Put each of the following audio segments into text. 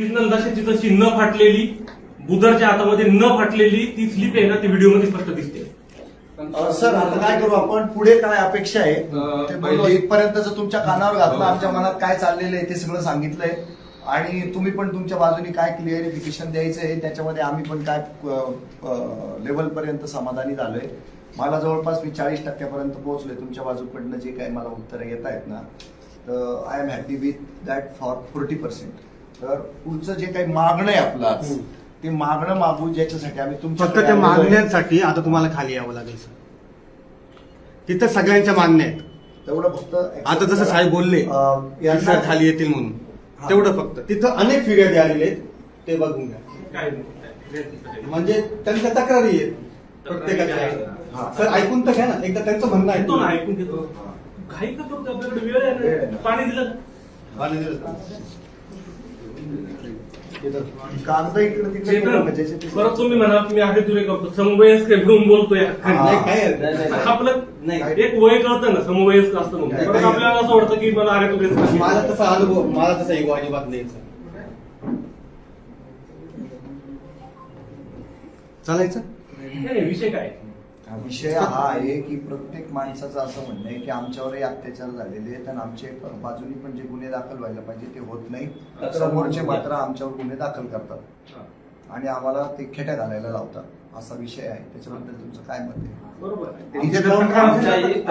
Original नशाची तशी न फाटलेली बुदरच्या हातामध्ये न फाटलेली ती स्लिप आहे ना ती व्हिडिओमध्ये स्पष्ट दिसते. सर आता काय करू आपण? पुढे काय अपेक्षा आहे? अ, ते पहिली- बोललो, इथपर्यंतच तुमच्या कानावर घातलं हो. आमच्या मनात काय चाललेलं आहे ते सगळं सांगितलंय. आणि तुम्ही पण तुमच्या बाजूने काय क्लिअरिफिकेशन द्यायचं आहे त्याच्यामध्ये आम्ही पण काय लेवल पर्यंत समाधानी झालोय. मला जवळपास मी चाळीस टक्क्यापर्यंत पोहोचलोय. तुमच्या बाजूकडनं जे काही मला उत्तरं येत आहेत ना तर I am happy with that for forty percent तर पुढचं जे काही मागणं आहे आपलं ते मागणं मागू ज्याच्यासाठी आम्ही फक्त त्या. मागण्यांसाठी आता तुम्हाला खाली यावं लागेल सर. तिथं सगळ्यांच्या मागण्या आहेत. तेवढं फक्त आता जसं साहेब बोलले सर खाली येतील म्हणून. तेवढं फक्त. तिथं अनेक फिर्यादी आलेले आहेत ते बघून घ्या. म्हणजे त्यांच्या तक्रारी आहेत हा. प्रत्येकाच्या सर ऐकून तर घ्या ना एकदा त्यांचं म्हणणं घेतो ना आहे ऐकून घेतो. घाई का करतो आपल्याकडे वेळ आहे ना? ना. पाणी दिलं. कागद इकडे तिकडे ते- परत तुम्ही म्हणा तुम्ही आहे तुरे करतो. समवयस्क घेऊन बोलतोय. नाही काय हरकत नाही. आपलं नाही. एक वय कळतं ना समवयस्क असतं म्हणून. परत. आपल्याला असं वाटतं की मला अरे तुरे मला तसा अनुभव मला तसा इगो अजिबात नाही सर. चालायचं? नाही विषय काय? विषय हा आहे की प्रत्येक माणसाचं असं म्हणणं आहे की आमच्यावरही अत्याचार झालेले आहेत आणि आमचे बाजूनी पण जे गुन्हे दाखल व्हायला पाहिजे ते होत नाही. समोरचे मात्र आमच्यावर गुन्हे दाखल करतात. आणि आम्हाला ते खेट्या घालायला लावतात. असा विषय आहे. त्याच्याबद्दल तुमचं काय मत आहे? बरोबर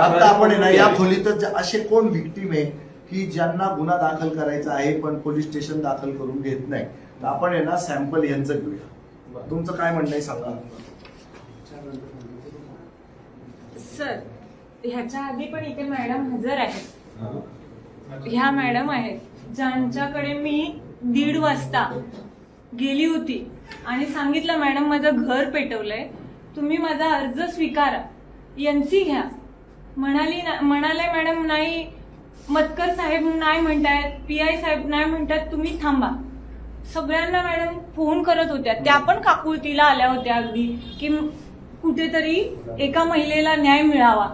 आता आपण या खोलीतच असे कोण व्हिक्टीम आहे की ज्यांना गुन्हा दाखल करायचा आहे पण पोलीस स्टेशन दाखल करून घेत नाही? तर आपण आहे ना सॅम्पल यांचं घेऊया. तुमचं काय म्हणणं आहे सांगा? सर ह्याच्या आधी पण इथे मॅडम हजर आहेत. ह्या मॅडम आहेत ज्यांच्याकडे मी दीड वाजता गेली होती आणि सांगितलं मॅडम माझं घर पेटवलंय. तुम्ही माझा अर्ज स्वीकारा. एनसी घ्या. म्हणाली ना- म्हणाले मॅडम नाही. मतकर साहेब नाही म्हणतायत पी आय साहेब नाही म्हणतात तुम्ही थांबा. सगळ्यांना मॅडम फोन करत होत्या. त्या पण काकुळतीला आल्या होत्या अगदी की कुठेतरी एका महिलेला न्याय मिळावा.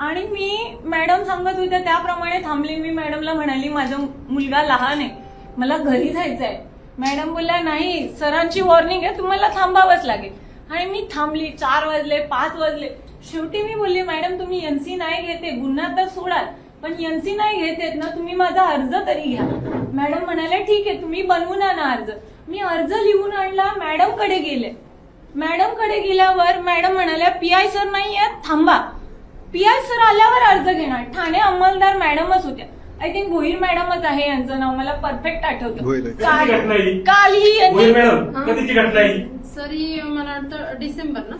आणि मी मॅडम सांगत होत्या त्याप्रमाणे थांबली. मी मॅडमला म्हणाली माझा मुलगा लहान आहे. मला घरी जायचं आहे मॅडम बोलल्या नाही सरांची वॉर्निंग आहे. तुम्हाला थांबावंच लागेल. आणि मी थांबली. चार वाजले पाच वाजले. शेवटी मी बोलली मॅडम तुम्ही एनसी नाही घेते. गुन्हा तर सोडाल. पण एनसी नाही घेतेत ना तुम्ही माझा अर्ज तरी घ्या. मॅडम म्हणाल्या ठीक आहे तुम्ही बनवून आणा अर्ज. मी अर्ज लिहून आणला. मॅडमकडे गेले. मॅडमकडे गेल्यावर मॅडम म्हणाल्या पी आय सर नाही आहेत थांबा. पी आय सर आल्यावर अर्ज घेणार. ठाणे अंमलदार मॅडमच होत्या. आय थिंक भोईर मॅडमच आहे यांचं नाव मला परफेक्ट आठवतं. काल घटना ही? काल ही यांनी- मॅडम हा. कधीची घटना ही? सरी मला वाटतं डिसेंबर ना?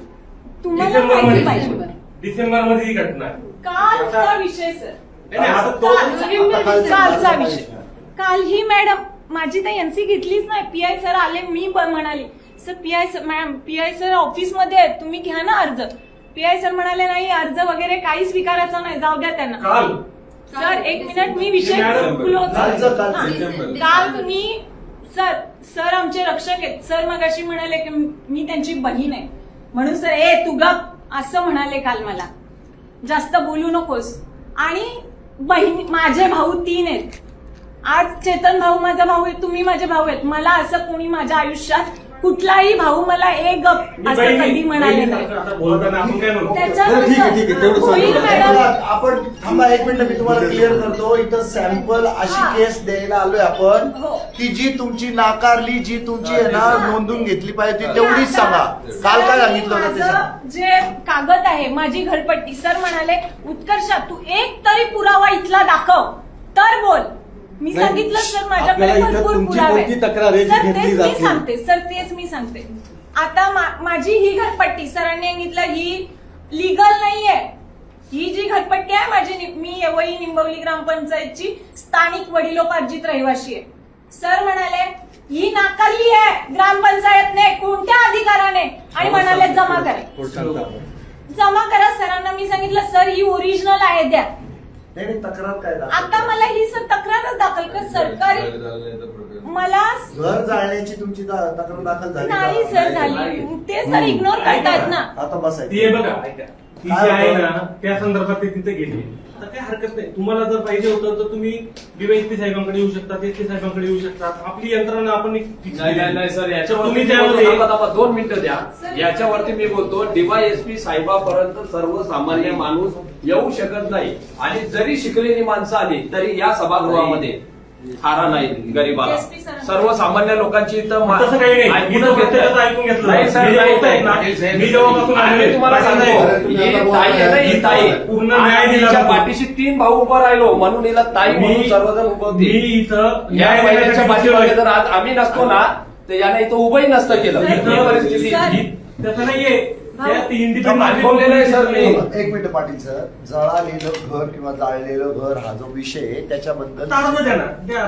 तुम्हाला डिसेंबर माहिती मध्ये. पाहिजे. डिसेंबर. डिसेंबरमध्ये ही घटना. आहे. कालचा विषय सर. नाही, नाही, आता तो कालचा विषय. काल ही मॅडम माझी तर एनसी घेतलीच नाही. पी आय सर आले मी ब- म्हणाली sir P I sir ma'am P I sir ऑफिसमध्ये आहेत तुम्ही घ्या ना अर्ज. पी आय सर म्हणाले नाही अर्ज वगैरे काही स्वीकारायचा नाही जाऊ द्या त्यांना. काल. सर एक मिनिट मी विषय मॅडम, क्लोज कालचं- कालचं. हा. काल मी सर सर आमचे रक्षक आहेत. सर मगाशी म्हणाले की मी त्यांची बहीण आहे. म्हणून सर ए तू गप. असं म्हणाले काल मला. जास्त बोलू नकोस. आणि बहीण माझे भाऊ तीन आहेत. आज चेतन भाऊ माझा भाऊ आहे तुम्ही माझे भाऊ आहेत. मला असं कोणी माझ्या आयुष्यात कुठलाही भाऊ मला ए गप असं कधी म्हणाले नाही आपण काय म्हणतो बरं, ठीक आहे, ठीक आहे. तेवढं होईल सांगा. मॅडम आपण थांबा एक मिनिट मी तुम्हाला क्लिअर करतो इथं सॅम्पल अशी हा. केस द्यायला आलोय आपण हो. की जी तुमची नाकारली जी तुमची आहे ना हा. नोंदून घेतली पाहिजे ती तेवढीच सांगा काल काय सांगितलं होतं ते सांगा माझं जे कागद आहे माझी घरपट्टी सर म्हणाले उत्कर्षा तू एक तरी पुरावा इथला दाखव तर बोल मी नाही, सांगितलं सर माझ्याकडे आपल्याला इथं भरपूर तुमची पुरावे कोणती तक्रार आहे जी सर घेतली तेच मी. सांगते सर तेच मी सांगते. आता मा- माझी ही घरपट्टी सरांनी सांगितलं ही लिगल नाहीये. ही जी घरपट्टी आहे माझी नि- मी येवई निंबवली ग्रामपंचायतची स्थानिक वडिलोपार्जित रहिवाशी आहे. सर म्हणाले ही नाकारली आहे ग्रामपंचायतने कोणत्या अधिकाराने? आणि म्हणाले जमा करा. जमा करा सरांना मी सांगितलं सर ही ओरिजिनल आहे द्या. नाही नाही, तक्रार काय दाखल? आता मला ही सर तक्रारच दाखल कर सरकारी मला घर जाळण्याची तुमची दा- तक्रार दाखल झाली का? नाही सर झाली. ते सर इग्नोर करतायत ना. आता ती आहे बघा ऐका. ती जी आहे ना त्या संदर्भात ते तिथे गेली. तर काही हरकत नाही तुम्हाला जर पाहिजे होतं तर तुम्ही डीवायएसपी साहेबांकडे येऊ शकता पी साहेबांकडे येऊ शकता आपली यंत्रणा आपण एक fix नाही नाही केली. नाही सर तर याच्यावरती तुम्ही मी बोलतो, त्यामध्ये थांबा, थांबा, दोन मिनिटं द्या सर. याच्यावरती मी बोलतो डीवायएसपी साहेबापर्यंत सर्वसामान्य माणूस येऊ शकत नाही आणि जरी शिकलेली माणसं आली तरी या सभागृहामध्ये थारा नाही गरीबाला. सर्वसामान्य लोकांची इथं मा- तसं काही नाही मी ऐकून तर घेतलंय. प्रत्येकाचं ऐकून घेतलं नाही सर मी नाही, जेव्हा ना, मी जेव्हापासून मी तुम्हाला सांगतो ही. ताई आहे ना, ही इथं ताई पूर्ण न्याय आणि दिला जातो. पाठीशी तीन भाऊ उभं राहिलो म्हणून हिला ताई म्हणून सर्वजण उभं मी होते इथं या न्याय महिन्याच्या. जर आज आम्ही नसतो ना तर याने इथं उभंही नसतं केलं ही परिस्थिती ही- तसं नाहीये. एक मिनिट पाटील सर. जळालेलं घर किंवा जाळलेलं घर हा जो विषय आहे त्याच्याबद्दल.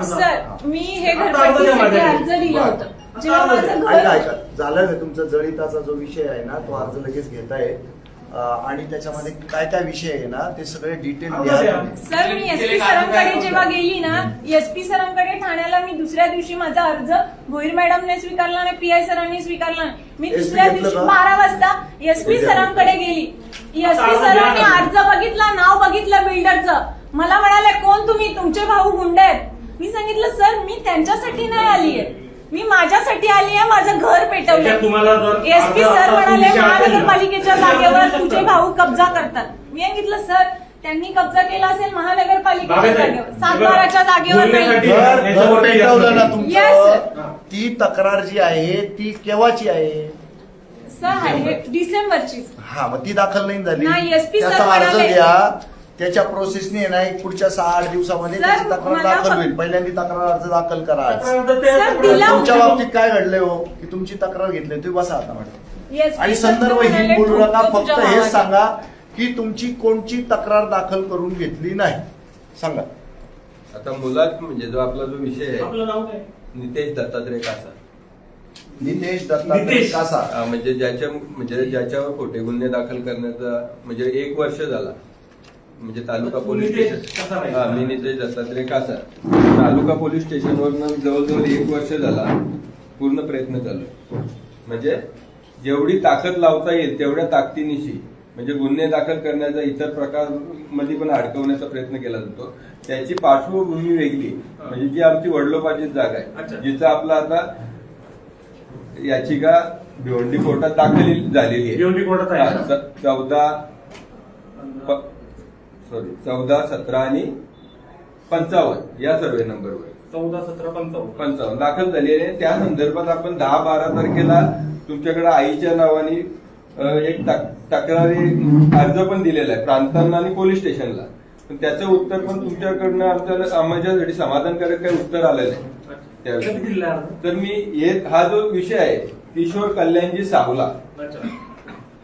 सर मी हे घरपट्टीसाठी. अर्ज होतं. जेव्हा माझं घर झालं ना तुमचा जळिताचा जो विषय आहे ना तो अर्ज लगेच घेताय अं, आणि त्याच्यामध्ये काय काय विषय आहे ना ते सगळे डिटेल. सर मी एसपी सरांकडे जेव्हा गेली ना एसपी सरांकडे ठाण्याला मी दुसऱ्या दिवशी माझा अर्ज भोईर मॅडमने स्वीकारला नाही पी आय सरांनी स्वीकारला मी दुसऱ्या दिवशी? बारा वाजता एसपी सरांकडे गेली. एसपी. सरांनी अर्ज बघितला नाव बघितलं बिल्डरचं. मला म्हणाले कोण तुम्ही? तुमचे भाऊ गुंड आहेत. मी सांगितलं सर मी त्यांच्यासाठी नाही आली आहे मी माझ्यासाठी आली आहे माझं घर पेटवलं. एसपी सर म्हणाले महानगरपालिकेच्या. जागेवर तुझे भाऊ कब्जा करतात. मी सांगितलं सर त्यांनी कब्जा केला असेल महानगरपालिकेच्या जागेवर सातबाराच्या जागेवर ना तुमचं. ती तक्रार जी आहे ती केव्हाची आहे? सर डिसेंबरची हा मग ती दाखल नाही झाली. अर्ज म्हणाले. द्या. त्याच्या प्रोसेसने ना एक पुढच्या सहा आठ दिवसामध्ये त्याची तक्रार मला दाखल फक्त- होईल पहिल्यांदी तक्रार अर्ज दाखल करा आज. तक्रार ते- सर, दिला तुमच्या. बाबतीत काय घडलंय हो की तुमची तक्रार घेतली तुम्ही बसा आता मॅडम SP आणि संदर्भ ही म्हणाले, बोलू नका फक्त तुझ्या हेच भावाला. सांगा की तुमची कोणची तक्रार दाखल करून घेतली नाही सांगा आता मुलात म्हणजे जो आपला जो विषय आहे आपलं नाव काय नितेश दत्तात्रय कासा नितेश दत्तात्रय नितेश. कासा म्हणजे ज्याच्या म्हणजे ज्याच्यावर खोटे गुन्हे दाखल करण्याचा म्हणजे एक वर्ष झाला म्हणजे तालुका पोलीस स्टेशन. हा मी नितेश दत्तात्रय कासा तालुका पोलीस स्टेशनवरनं जवळजवळ एक वर्ष झाला पूर्ण प्रयत्न चालू आहे. म्हणजे जेवढी ताकद लावता येईल तेवढ्या ताकदीनिशी म्हणजे गुन्हे दाखल करण्याचा इतर प्रकारमध्ये पण अडकवण्याचा प्रयत्न केला जातो. त्याची पार्श्वभूमी वेगळी. म्हणजे जी आमची वडलोपाची जागा. आहे जिचं आपलं आता याचिका भिवंडी कोर्टात दाखल झालेली आहे. चौदा सॉरी चौदा सतरा आणि पंचावन्न या सर्वे नंबरवर चौदा सतरा पंचावन्न पंचावन्न दाखल झालेले आहे. त्या संदर्भात आपण दहा बारा तारखेला तुमच्याकडे आईच्या नावाने एक तक- तक्रारी अर्ज पण दिलेला आहे प्रांतांना आणि पोलीस स्टेशनला पण त्याचं उत्तर पण तुमच्याकडनं आमच्याला आमच्यासाठी समाधानकारक काही उत्तर आलं नाही त्यावेळी. कधी दिला अर्ज? तर मी हे हा जो विषय आहे किशोर कल्याणजी सावला.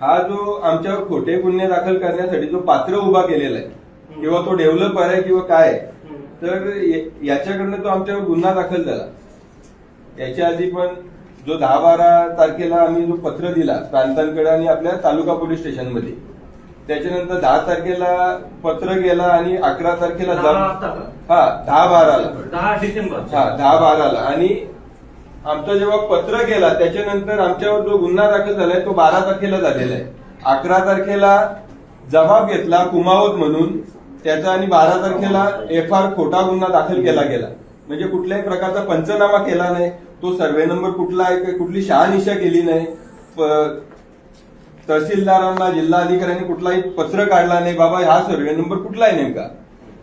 हा जो आमच्यावर खोटे गुन्हे दाखल करण्यासाठी जो पात्र उभा केलेला आहे किंवा तो डेव्हलपर आहे किंवा काय. तर याच्याकडनं तो आमच्यावर गुन्हा दाखल झाला. याच्या आधी पण जो दहा बारा तारखेला आम्ही जो पत्र दिला प्रांतांकडे आणि आपल्या तालुका पोलीस स्टेशनमध्ये त्याच्यानंतर दहा तारखेला पत्र गेला आणि अकरा तारखेला? हा दहा बाराला. हा दहा बाराला. आणि आमचं जेव्हा पत्र गेला त्याच्यानंतर आमच्यावर जो गुन्हा दाखल झालाय तो बारा तारखेला झालेला आहे. अकरा तारखेला जबाब घेतला कुमावत म्हणून. त्याचा आणि बारा तारखेला एफ आर खोटा गुन्हा दाखल केला गेला. म्हणजे कुठल्याही प्रकारचा पंचनामा केला नाही. तो सर्वे नंबर कुठला आहे कुठली शहानिशा केली नाही. तहसीलदारांना जिल्हाधिकाऱ्यांनी कुठलाही पत्र काढला नाही. बाबा हा सर्वे नंबर कुठला आहे नेमका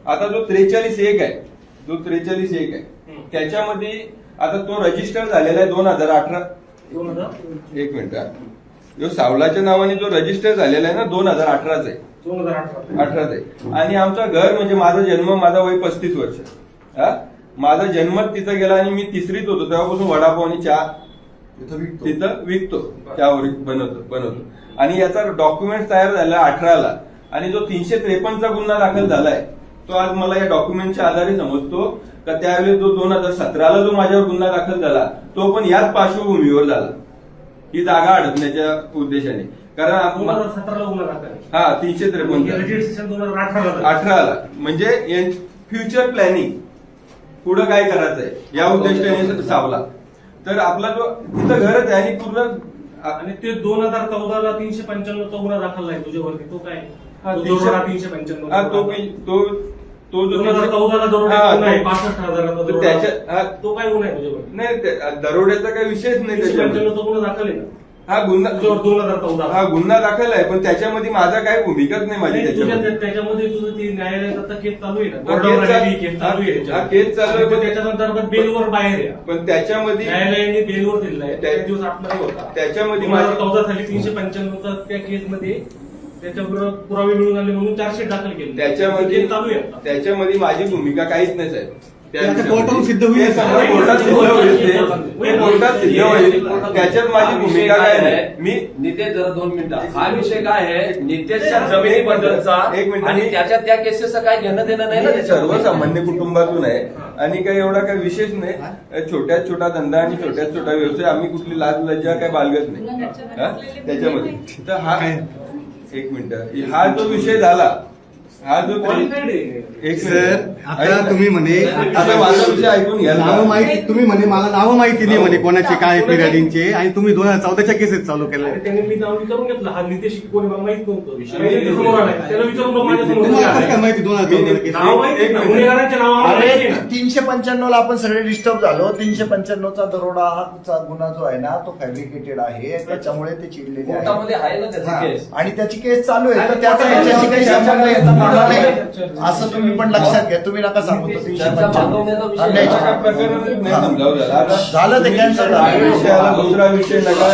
आता जो त्रेचाळीस एक आहे जो त्रेचाळीस एक आहे. त्याच्यामध्ये आता तो रजिस्टर झालेला आहे दोन हजार अठरा. दोन हजार? एक मिनिट. जो सावलाच्या नावाने जो रजिस्टर झालेला आहे ना दोन हजार अठराच आहे. दोन हजार अठरा अठराच आहे. आणि आमचा घर म्हणजे माझा जन्म माझा वय पस्तीस वर्ष. हा? माझा जन्मच तिथं गेला आणि मी तिसरीत होतो. तेव्हापासून वडापाव आणि चहा तिथं विकतो. तिथं विकतो. त्यावर बनवतो बनवतो. आणि याचा डॉक्युमेंट तयार झाला अठराला. आणि जो तीनशे त्रेपन्नचा गुन्हा दाखल झालाय तो आज मला या डॉक्युमेंटच्या आधारे समजतो. का त्यावेळी जो दोन हजार सतराला जो माझ्यावर गुन्हा दाखल झाला तो पण याच पार्श्वभूमीवर झाला. ही जागा अडकण्याच्या उद्देशाने. कारण दोन आप- हजार सतराला गुन्हा दाखल आहे. हा तीनशे त्रेपन्न. हजार अठराला म्हणजे फ्युचर प्लॅनिंग पुढं काय करायचंय? या उद्देशाने सावला. तर आपला जो तिथं घरच आहे आणि पूर्ण आणि ते दोन हजार चौदाला तीनशे पंच्याण्णवचा गुन्हा दाखल आहे तुझ्यावरती. तो काय? तो तीनशे- पंच्याण्णव तो तो जो चौदाला दरोडा. त्याच्या-. तो काय गुन्हा आहे तुझ्यावर नाही ते- दरोड्याचा काही विषयच नाही तीनशे त्याच्यामध्ये. पंच्याण्णवचा गुन्हा दाखल आहे ना? हा गुन्हा तुझ्यावर दोन हजार चौदा. हा गुन्हा दाखल आहे पण त्याच्यामध्ये माझा काय भूमिकाच नाही माझी नाही, तुझ्या त्याच्यामध्ये. त्या- त्याच्यामध्ये तुझं ती न्यायालयात आता केस चालू आहे ना? हा, केस चालू- आलेली केस चालू आहे हा, केस चालू आहे, आणि पण- त्याच्या संदर्भात बेलवर बाहेर आहे. पण त्याच्यामध्ये न्यायालयाने बेलवर दिलेला आहे. त्या- त्या दिवस आतमध्ये होता. त्याच्यामध्ये दोन हजार माझी- चौदा साली तीनशे पंच्याण्णवचा त्या केसमध्ये त्याच्यावर पुरावे मिळून आले म्हणून चार्जशीट दाखल केली. त्याच्यामध्ये केस चालू आहे. त्याच्यामध्ये माझी भूमिका काहीच नाही साहेब. त्या सिद्ध होईल. ते सगळं कोर्टात सिद्ध होईल. ते. ते कोर्टात सिद्ध होईल. त्याच्यात माझी हा भूमिका काय? नाही. मी नितेश जरा दोन मिनिटं. हा विषय काय आहे? नितेशच्या जमिनीबद्दलचा एक मिनिट. आणि त्याच्या त्या केसेसचं काय घेणं देणं नाही ना मी त्याच्यामध्ये? सर्वसामान्य कुटुंबातून आहे. आणि काही एवढा काही विशेष नाही. छोट्यात छोटा धंदा आणि छोट्यात छोटा व्यवसाय. आम्ही कुठली लाज लज्जा काय बाळगत नाही. हा? त्याच्यामध्ये. तर हा एक मिनिट. हा जो विषय झाला हा जो. एक सर. आता. तुम्ही म्हणे आता माझा विषय ऐकून घ्या. नाव माहिती तुम्ही म्हणे मला नाव माहिती नाही म्हणे कोणाचे काय पिरियडिंगचे आणि तुम्ही दोन हजार चौदाच्या केसेस चालू केले. आणि त्याने मी नाव विचारून घेतलं. हा नितेश कोणी मला माहीत नव्हतं. समोर. त्याला विचारून तुम्हाला कसं. काय दोन हजार. तीनशे पंच्याण्णव ला आपण सगळे डिस्टर्ब झालो. तीनशे पंच्याण्णवचा दरोडाचा गुन्हा जो आहे ना तो फॅब्रिकेटेड आहे. त्याच्यामुळे ते चिडलेले आहे हा. आणि त्याची केस चालू आहे. तर त्याचा याच्याशी काही संबंध नाही असं तुम्ही पण लक्षात घ्या. तुम्ही नका सांगू तो तीनशे पंच्याण्णव समजावं झालं ते कॅन्सल दुसरा विषय नका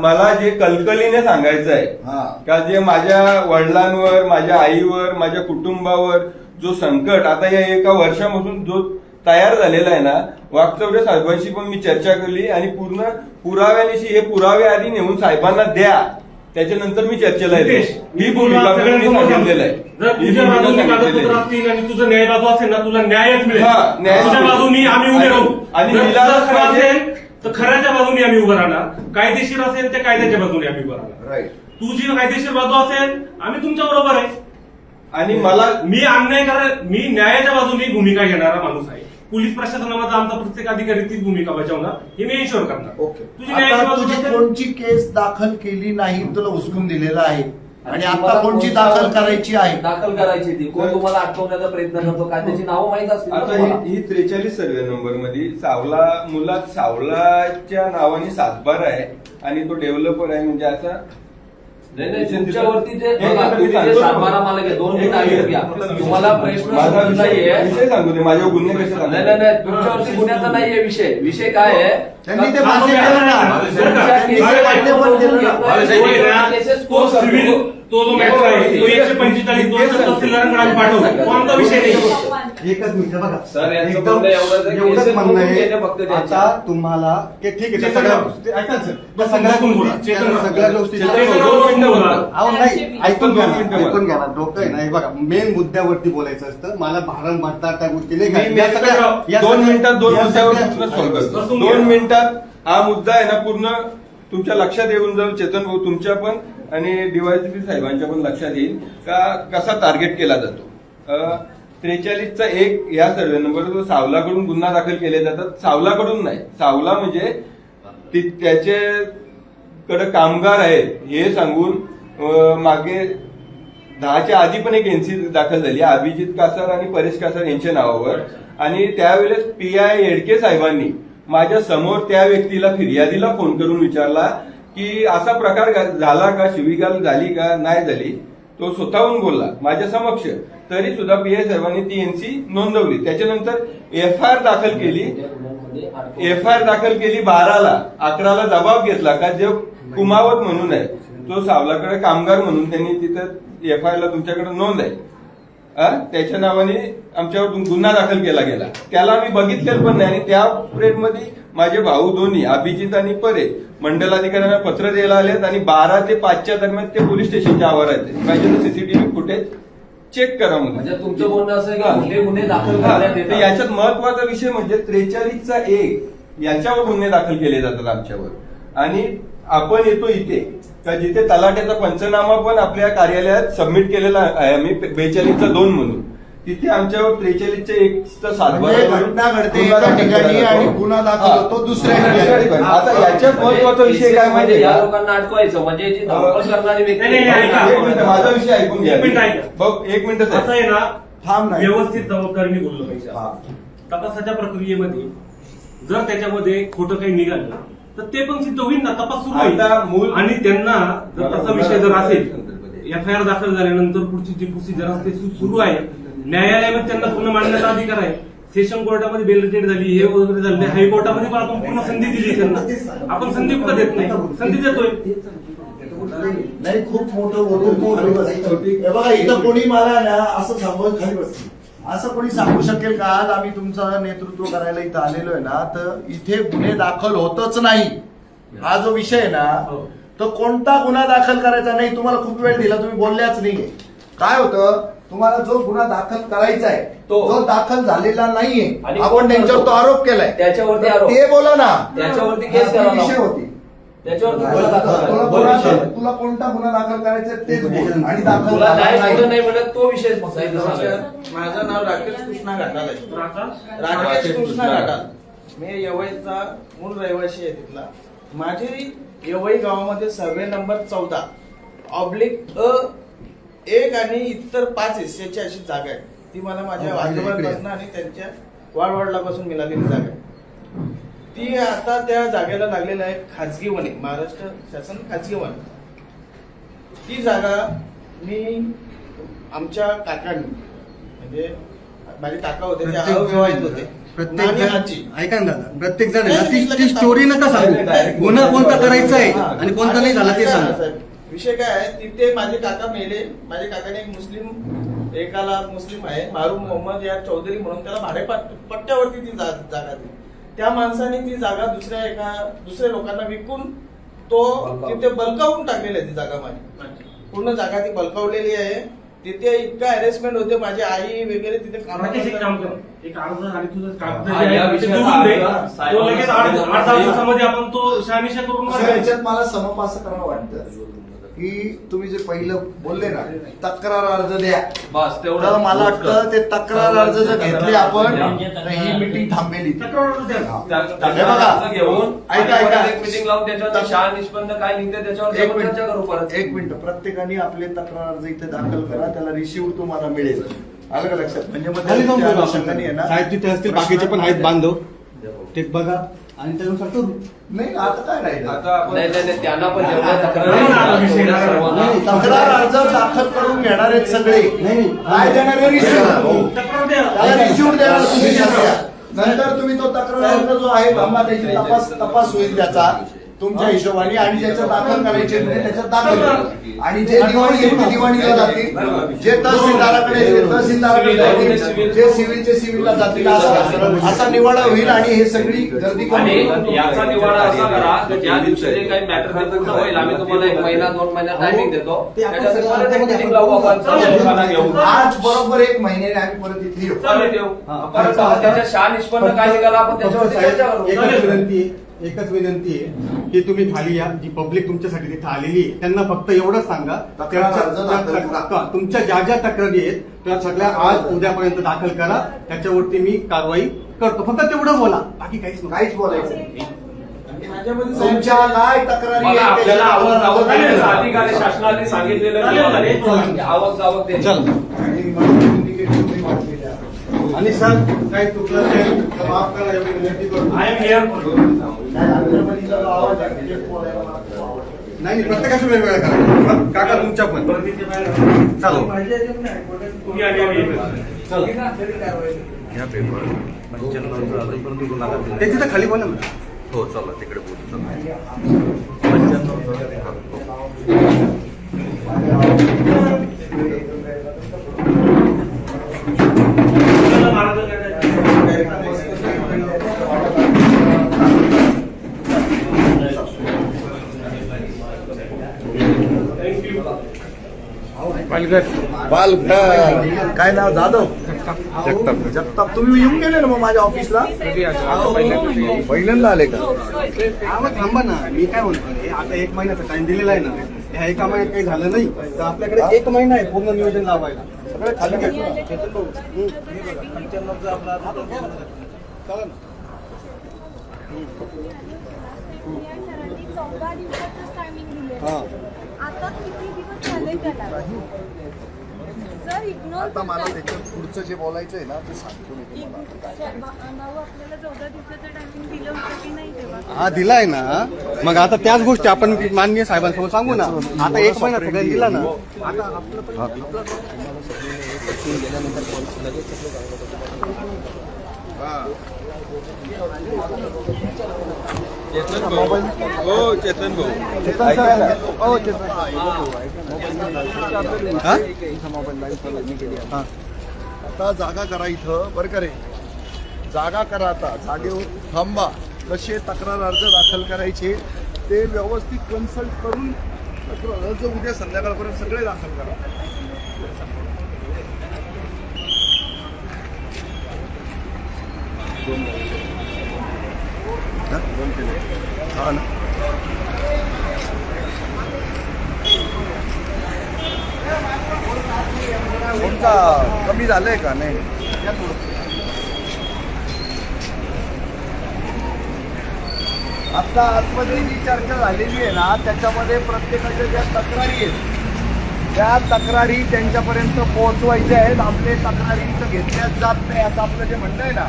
मला जे कलकलीने सांगायचं आहे. का जे माझ्या वडिलांवर माझ्या आईवर माझ्या कुटुंबावर जो संकट आता या एका वर्षापासून जो तयार झालेला आहे ना वागचौरे साहेबांशी पण मी चर्चा केली आणि पूर्ण पुराव्यानिशी हे पुरावे आधी नेऊन साहेबांना द्या. त्याच्यानंतर मी चर्चेला येतो. ही भूमिका मी सांगितलेलं आहे. जर तुझ्या बाजूनी कागदपत्र. असतील आणि तुझं न्याय बाजू असेल ना तुला न्यायच मिळेल. हा, न्याय तुझ्या मिळेल. बाजूनी आम्ही उभे राहू आणि जर निलावच तुझं खरं पाहिजे. असेल तर खऱ्याच्या बाजूनी आम्ही उभं राहणार. कायदेशीर असेल त्या कायद्याच्या बाजूने आम्ही उभं राहणार. राईट तुझी कायदेशीर बाजू असेल आम्ही तुमच्या बरोबर आहे. आणि मला मी अन्याय कर मी न्यायाच्या बाजूने भूमिका घेणारा माणूस आहे. पोलीस प्रशासनामध्ये आमचा प्रत्येक अधिकारी तीच भूमिका बजावणार. हे मी इन्शुअर करणार. ओके. तुझी आता तुझी कोणची केस दाखल केली नाही तुला हुसकून दिलेलं आहे. आणि आता कोणची दाखल करायची आहे? दाखल करायची ती. कोण तुम्हाला अटकवण्याचा प्रयत्न करतो? काय त्याची नावं माहीत असतील ना आता तुम्हाला? ही ही त्रेचाळीस सर्वे नंबरमध्ये सावला मुलात सावलाच्या नावाने सातबार आहे आणि तो डेव्हलपर आहे. म्हणजे असा नाही नाही तुमच्यावरती ते एक बघा, तुम्ही जे सातबारा. मला घ्या दोन मिनिट. ऐकून घ्या तुम्हाला प्रश्न माझा सुटत विषय नाहीये विषय सांगू दे माझ्या गुन्हे कसे सांगू नाही नाही नाही तुमच्यावरती गुन्ह्याचा नाहीये विषय विषय काय आहे त्यांनी ते का- मान्य केलं ना तुमच्या केसेस मान्य पण केलं ना. घेतोय, केसेस तो कोण सिव्हिल करतो? तो जो मॅटर आहे तो एकशे पंचेचाळीस दोन तहसीलदारांकडे पाठवतो तो आमचा विषय नाही. एकच मिनिट बघा. सर, यांचं एकदम म्हणणं एवढंच आहे की एवढंच केसेस म्हणणं आहे. फक्त. आता तुम्हाला ठीक आहे त्या चेतन सगळ्या राव. ऐका ना सर. गोष्टी चेतन त्या राव. सगळ्या गोष्टी चेतन चेतन राव, राव, दोन मिनिटं बोला. बोला. अहो नाही. ऐकून घ्या. दोन ना, मिनिटं ऐकून. घ्या ना. डोकं आहे ना. हे बघा. मेन मुद्द्यावरती बोलायचं असतं. मला भारण भरतात त्या गोष्टी नाही मी- या सगळ्या- या दोन सगळ्या- मिनिटात दोन या मुद्द्यावर सगळ्या- प्रश्न सॉल्व्ह करतो बसून दोन घ्या. मिनिटात हा मुद्दा आहे ना पूर्ण. तुमच्या लक्षात येऊन जाईल चेतन भाऊ तुमच्या पण आणि डीवायसीपी साहेबांच्या पण लक्षात येईल का कसा टार्गेट केला जातो. त्रेचाळीसचा एक या सर्वे नंबर जो सावलाकडून गुन्हा दाखल केले जातात. सावलाकडून नाही. सावला म्हणजे त्याचे कडे कामगार आहेत हे सांगून मागे दहाच्या आधी पण एक एनसी दाखल झाली. अभिजित कासार आणि परेश कासार यांच्या नावावर. आणि त्यावेळेस पी आय येडके साहेबांनी माझ्यासमोर त्या व्यक्तीला फिर्यादीला फोन करून विचारला की असा प्रकार झाला का शिवीगाल झाली का नाही झाली तो स्वतःहून बोलला माझ्या समक्ष. तरी सुद्धा पी. आय. साहेबांनी ती एनसी नोंदवली. त्याच्यानंतर एफ आय आर दाखल केली. एफ आय आर दाखल केली बाराला. अकराला दबाव घेतला का जे कुमावत म्हणून आहे. तो सावलाकडे कामगार म्हणून त्यांनी तिथं एफ आय ला तुमच्याकडे नोंद आहे. त्याच्या नावाने आमच्यावर गुन्हा दाखल केला गेला. त्याला आम्ही बघितलेलं पण नाही आणि त्या पिरियडमध्ये माझे भाऊ दोन्ही अभिजित आणि परे मंडलाधिकाऱ्यांना पत्र द्यायला आलेत आणि बारा ते पाचच्या दरम्यान ते पोलीस स्टेशनच्या आवारात आहेत. पाहिजे सीसीटीव्ही फुटेज चेक करा म्हणजे तुमचं म्हणणं असं की गुन्हे दाखल तर याच्यात महत्त्वाचा विषय म्हणजे त्रेचाळीसचा एक याच्यावर गुन्हे दाखल केले जातात आमच्यावर. आणि आपण येतो इथे का जिथे तलाट्याचा पंचनामा पण आपल्या कार्यालयात सबमिट केलेला आहे. आम्ही बेचाळीसचा दोन म्हणून. तिथे आमच्यावर त्रेचाळीसचे एक म्हणजे घटना घडते एका ठिकाणी आणि गुन्हा दाखल होतो दुसऱ्या ठिकाणी. आता याच्यात महत्त्वाचा विषय काय म्हणजे माहितीये या का? लोकांना अटकवायचं म्हणजे जी धडपड करणारी व्यक्ती नाही, नाही, ऐका. एक मिनिट माझा विषय ऐकून घ्या. एक मिनिट ऐका. बघ एक मिनिट असं आहे ना थांब नाही. व्यवस्थित जबाबदारीने बोललं पाहिजे हा. तपासाच्या प्रक्रियेमध्ये जर त्याच्यामध्ये खोटं काही निघालं तर ते पण सिद्ध होईल ना तपास सुरू होईल. आणि त्यांना जर तसा विषय जर असेल एफ आय आर दाखल झाल्यानंतर पुढची जी प्रोसिजर असते सुरू आहे. न्यायालयामध्ये त्यांना पूर्ण मांडण्याचा अधिकार आहे. सेशन कोर्टामध्ये बेल रिटेट झाली हे वगैरे झाले हायकोर्टामध्ये पण आपण पूर्ण संधी दिली त्यांना. आपण संधी कुठं देत नाही? संधी देतोय. नाही खूप मोठं हे बघा इथं कोणी मला ना असं सांगून खाली बसते असं कोणी सांगू शकेल का? आज आम्ही तुमचं नेतृत्व करायला इथं आलेलो आहे ना तर इथे गुन्हे दाखल होतच नाही. हा जो विषय आहे ना तो कोणता गुन्हा दाखल करायचा नाही तुम्हाला खूप वेळ दिला तुम्ही बोलल्याच नाहीये. काय होतं? तुम्हाला जो गुन्हा दाखल करायचा आहे तो- जो दाखल झालेला नाहीये आणि आपण कोण त्यांच्यावर तो करतो? आरोप केलाय त्याच्यावरती आरोप. ते बोला ना त्याच्यावरती केस हा, ती विषय. होती त्याच्यावर तुला गुन्हा दाखल करा. तुला बोल विषय. कोणता- तुला कोणता गुन्हा दाखल करायचा आहे तेच बोल आणि दाखल तुला झाला नाही नाही. कुठं नाही म्हणत तो विषय सांगायचं. माझं नाव राकेश कृष्णा घाटाल आहे राका? राकेश कृष्णा घाटाल मी यवईचा मूळ रहिवासी आहे तिथला माझी यवई गावामध्ये सर्वे नंबर चौदा ऑब्लिक अ एक आणि इतर पाच हिस्सेची अशी जागा आहे. ती मला माझ्या. आजोबांपासून आणि त्यांच्या वाडवडिलापासून मिळालेली जागा आहे. ती आता त्या जागेला लागलेलं आहे खाजगी वने महाराष्ट्र शासन खाजगी वन ती जागा मी आमच्या काकांनी म्हणजे माझे काका होते ते अविवाहित होते. प्रत्येक जण. ऐका ना दादा प्रत्येक जण ती स्टोरी नका सांगू. गुन्हा कोणता करायचा आहे. आणि कोणता नाही झाला ते सांगा. विषय काय आहे? तिथे माझे काका मेले. माझ्या काकाने एक मुस्लिम एकाला मुस्लिम आहे मारून मोहम्मद या चौधरी म्हणून त्याला भाडे पट्ट्यावरती ती जागा दिली. त्या माणसाने ती जागा दुसऱ्या एका दुसऱ्या लोकांना विकून तो तिथे बलकावून टाकलेली आहे ती जागा माझी. पूर्ण जागा ती बलकावलेली आहे. तिथे इतका हॅरेसमेंट होते. माझी आई वगैरे तिथे. याच्यात मला समप असं करावं वाटतं. की तुम्ही जे पहिलं बोलले ना तक्रार अर्ज द्या. बस तेवढं मला वाटतं ते तक्रार अर्ज जर घेतले आपण तर ही मिटिंग थांबेल इथे. तक्रार अर्ज द्या. त्या- हे बघा. घेऊन ऐका, ऐका. एक मिटिंग लावून त्याच्यावर शहा निष्पन्न काय निघते त्याच्यावर एक चर्चा करू परत. मिनिट एक मिनिट. प्रत्येकाने आपले तक्रार अर्ज इथे दाखल करा. त्याला रिसिव्ह तुम्हाला मिळेल. आलं का लक्षात? म्हणजे मग खाली जाऊन त्या बोलू अनुषंगाने आहे आपण. ना? साहेब तिथे असतील बाकीचे पण आहेत बांधव. ते बघा. आणि त्यानुसार करू नाही आता काय राहिलं? आता आपण नाही नाही नाही, त्यांना पण जेवढ्या नाही, तक्रारी अर्ज दाखल करून घेणार आहेत सगळे. नाही. काय देणार आहे रिसिव्ह तक्रार द्या. त्याला रिसिव्ह देणार तुम्ही. नंतर तुम्ही तो तक्रार अर्ज जो आहे थांबा त्याची तपास तपास होईल त्याचा. तुमच्या हिशोबाने आणि ज्याच्यात दाखल करायचे म्हणजे त्याच्यात दाखल करू. आणि जे दिवाणी येईल ते दिवाणीला जातील जे तहसीलदाराकडे येईल तहसीलदाराकडे जातील जे सिव्हिलचे सिव्हिलला जातील. असा असा निवाडा होईल आणि हे सगळी गर्दी आणि कमी याचा निवाडा असा करा की ज्या दिवशी जे काही मॅटर ते पूर्ण होईल आम्ही तुम्हाला एक महिना दोन महिना टायमिंग देतो. ते आपण त्याच्यात सगळं परत एक आपण meeting लावू आपण. सर्व लोकांना घेऊन. आज बरोबर एक महिन्याने आम्ही परत इथे येऊ. परत येऊ हा. परत त्याच्या शहा निष्पन्न काय निघाला आपण चर्चा करू. एकच विनंती. आहे एकच विनंती आहे की तुम्ही खाली या जी पब्लिक तुमच्यासाठी तिथे आलेली आहे त्यांना फक्त एवढंच सांगा तक्रार अर्ज त्यांच्या- दाखल त्या- करा. त्या- तुमच्या ज्या ज्या तक्रारी आहेत त्या सगळ्या आज उद्यापर्यंत दाखल करा त्याच्यावरती मी कारवाई करतो फक्त तेवढं बोला बाकी काहीच नाही काहीच बोलायचं नाही. आणि माझ्यामध्ये साहेब- तुमच्या काय तक्रारी आपल्याला अर्ज अधिकारी शासनाने सांगितलेलं चालेल, नियमाने चालेल. आवक जावक द्यायची चल आणि म्हणून communication तुम्ही वाटलेले आहे. आणि सर काही चुकलं असेल तर माफ करा एवढी विनंती करतो. आय एम हिअर म्हणजे. नाही नाही, प्रत्येकाचं वेगवेगळं करा. काका तुमच्या पण. चालू. तुम्ही आणि आम्ही एकच. चल. ते तिथं खाली बोला ना. हो चला तिकडे बोलू चला. तुम्हाला बालकर काय नाव? जाधव? जगताप. जगताप. तुम्ही येऊन गेले ना मग माझ्या ऑफिसला पहिल्यांदा आले का? थांबा ना. मी काय म्हणतो हे आता एक महिन्याचा टाइम दिलेला आहे ना. ह्या एका महिन्यात काही झालं नाही. तर आपल्याकडे एक महिना आहे पूर्ण नियोजन लावायला. सगळे खाली. चौदा टायमिंग हा. आता किती दिवस झाले त्याला? सर इग्नोर आता मला त्याच्या पुढचं जे बोलायचं आहे ना ते सांगतो मी तुम्हाला. भाऊ आपल्याला चौदा दिवसाचं टायमिंग दिलं होतं की नाही तेव्हा? हा दिलाय ना. मग आता त्याच गोष्टी आपण माननीय साहेबांसमोर सांगू ना. आता एक महिना सगळ्यांनी दिला ना. आता आपलं पण- चेतन भाऊ. हो चेतन भाऊ. चेतन सर हो चेतन हा? हा. आता जागा करा इथं. बरं का रे? जागा करा आता. जागेवर थांबा. कसे तक्रार अर्ज दाखल करायचे ते व्यवस्थित कन्सल्ट करून तक्रार अर्ज उद्या संध्याकाळपर्यंत सगळे दाखल करा? दोन केले हा ना. तुमचा कमी झालंय का? नाही. आता आतमध्ये जी चर्चा झालेली आहे ना त्याच्यामध्ये प्रत्येकाच्या ज्या तक्रारी आहेत त्या तक्रारी त्यांच्यापर्यंत पोहोचवायच्या आहेत. आपले तक्रारी इथं घेतल्याच जात नाही असं आपलं जे म्हणणं आहे ना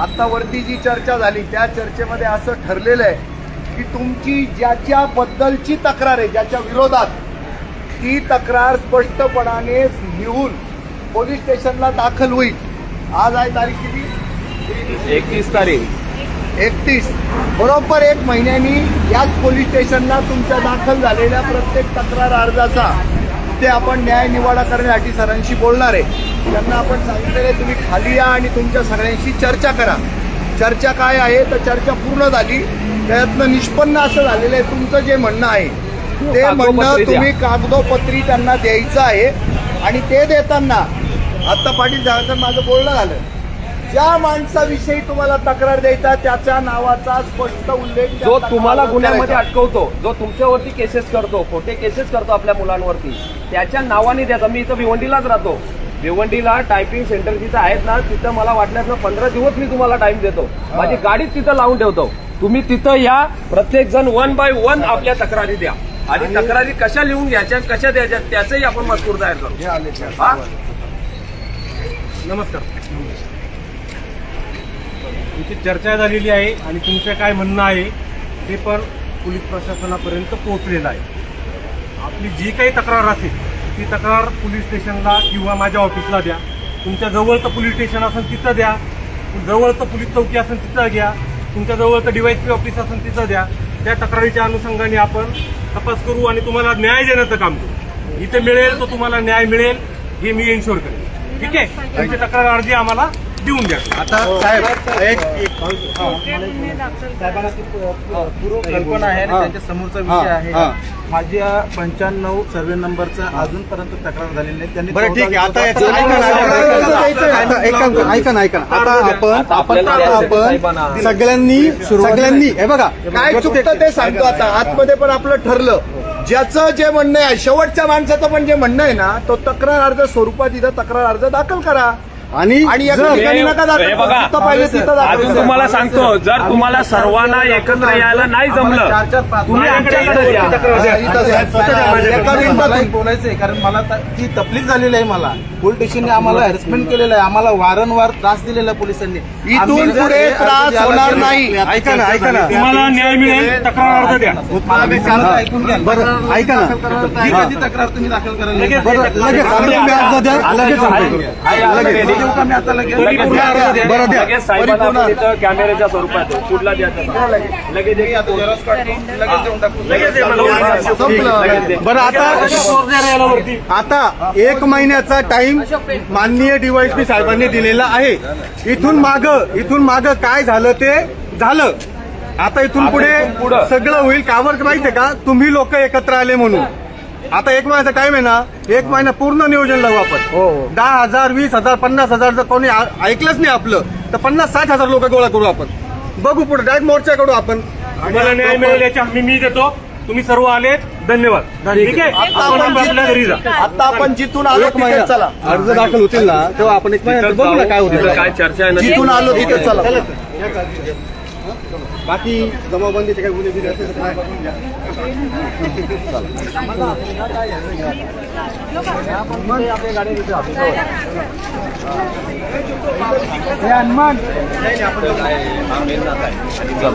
आता वरती जी चर्चा झाली त्या चर्चेमध्ये असं ठरलेलं आहे की तुमची ज्याच्याबद्दलची तक्रार आहे ज्याच्या विरोधात ती तक्रार स्पष्टपणाने लिहून पोलीस स्टेशनला दाखल होईल. आज आहे तारीख किती? एकतीस तारीख. एकतीस. बरोबर एक महिन्यानी याच पोलीस स्टेशनला तुमच्या दाखल झालेल्या प्रत्येक तक्रार अर्जाचा ते आपण न्याय निवाडा करण्यासाठी सरांशी बोलणार आहे. त्यांना आपण सांगितलेलं आहे तुम्ही खाली या आणि तुमच्या सगळ्यांशी चर्चा करा. चर्चा काय आहे? तर चर्चा पूर्ण झाली. त्यातनं निष्पन्न असं झालेलं आहे. तुमचं जे म्हणणं आहे ते म्हणणं. तुम्ही कागदोपत्री त्यांना द्यायचं आहे. आणि ते देताना आत्ता पाटील झालं माझं बोलणं झालं. ज्या माणसाविषयी तुम्हाला तक्रार द्यायचा त्याच्या नावाचा स्पष्ट उल्लेख जो तुम्हाला गुन्ह्यामध्ये. अटकवतो जो तुमच्यावरती केसेस करतो खोटे केसेस करतो आपल्या मुलांवरती त्याच्या नावाने द्यायचा. मी इथं भिवंडीलाच राहतो. भिवंडीला टायपिंग सेंटर जिथं आहेत ना तिथं मला वाटल्यास ना पंधरा दिवस मी तुम्हाला टाइम देतो. माझी गाडीच तिथं लावून ठेवतो. तुम्ही तिथं या प्रत्येक जण वन बाय वन आपल्या तक्रारी द्या. आणि तक्रारी कशा लिहून घ्यायच्या कशा द्यायच्या त्याचंही आपण मजकूर तयार करू? नमस्कार. तुमची चर्चा झालेली आहे आणि तुमचं काय म्हणणं आहे ते पण पोलीस प्रशासनापर्यंत पोहोचलेलं आहे. आपली जी काही तक्रार असेल ती तक्रार पोलीस स्टेशनला किंवा माझ्या ऑफिसला द्या. तुमच्या जवळचं पोलीस स्टेशन असेल तिथं द्या. जवळचं पोलीस चौकी असेल तिथं घ्या. तुमच्या जवळचं डीवायसपी ऑफिस असेल तिथं द्या. त्या तक्रारीच्या अनुषंगाने आपण तपास करू आणि तुम्हाला न्याय देण्याचं काम करू. इथे मिळेल तो तुम्हाला न्याय मिळेल हे मी इन्शुअर करेन. ठीक आहे? तुमची तक्रार अर्जी आम्हाला देऊन द्या. आता साहेब एक पूर्व कल्पना आहे आणि हा. त्यांच्या समोरचा विषय आहे. हा. माझ्या पंच्याण्णव सर्वे नंबरचा अजूनपर्यंत तक्रार झालेली नाही. त्यांनी बरं ठीक आहे. आता चौदा- याचं ऐका ना, ऐका ना, ऐका ना, आता आपण आपण आपण. सगळ्यांनी सगळ्यांनी हे बघा. काय चुकतं ते सांगतो आता. आतमध्ये पण आपलं ठरलं. ज्याचं जे म्हणणं आहे शेवटच्या माणसाचं पण जे म्हणणं आहे ना तो तक्रार अर्ज स्वरूपात इथं तक्रार अर्ज दाखल करा. आणि आणि या जर- ठिकाणी नका दाखल हे बघा. जिथं पाहिजे तिथं दाखल अजून करा. तुम्हाला सांगतो जर तुम्हाला सर्वांना एकत्र यायला नाही जमलं तुम्ही आमच्याकडे या हा, इथं साहेब, एका मला मिनिटात एक बोलायचं आहे कारण मला त- ती तकलीफ झालेली आहे मला पोलीस स्टेशनने आम्हाला हॅरेसमेंट केलेलं आहे आम्हाला वारंवार त्रास दिलेला आहे पोलिसांनी इथून आम्ही जर पुढे हे अर्ज त्रास द्यायला होणार गेलो- नाही. ऐका ना ऐका ना तुम्हाला न्याय मिळेल तक्रार अर्ज द्या मला मी सांगतो, ऐकून घ्या बरं ऐका ना जी कधी तक्रार तुम्ही दाखल कराल लगेच- बरं लगेच आता तुम्ही अर्ज द्या लगेच सांगतो. लगेच. देऊ का? मी आता लगेच बरं द्या, कॅमेऱ्याच्या स्वरूपात. कुठला लगेच. संपलं. बरं आता आता एक महिन्याचा टाइम माननीय डीवायसपी साहेबांनी दिलेला आहे. इथून माग इथून माग काय झालं ते झालं. आता इथून आता पुढे इथून पुढं. सगळं होईल. कावर माहितीये का? तुम्ही लोक एकत्र आले म्हणून. आता एक महिन्याचा टाइम आहे ना एक महिना पूर्ण नियोजन लावू आपण. दहा हजार वीस हजार पन्नास हजार जर कोणी ऐकलंच नाही आपलं तर पन्नास साठ हजार लोक गोळा करू आपण. बघू पुढे डायरेक्ट मोर्चा करू आपण. तुम्हाला न्याय मिळेल याची हमी मी देतो. तुम्ही सर्व आलेत. धन्यवाद. ठीक आहे? आता आपण आपण आपल्या घरी जा. आता आपण जिथून आलो एक तिथे महिना चला. अर्ज दाखल होतील ना तेव्हा आपण एक महिन्यात बघू ना काय होतं. काय चर्चा आहे ना? जिथून आलो तिथे चला. बाकी जमाबंदीचे काही गुन्हे बिन्हे असेल तर काय बघून घ्या. काय आवाज येत आहे? सर, सर, कीर्तन.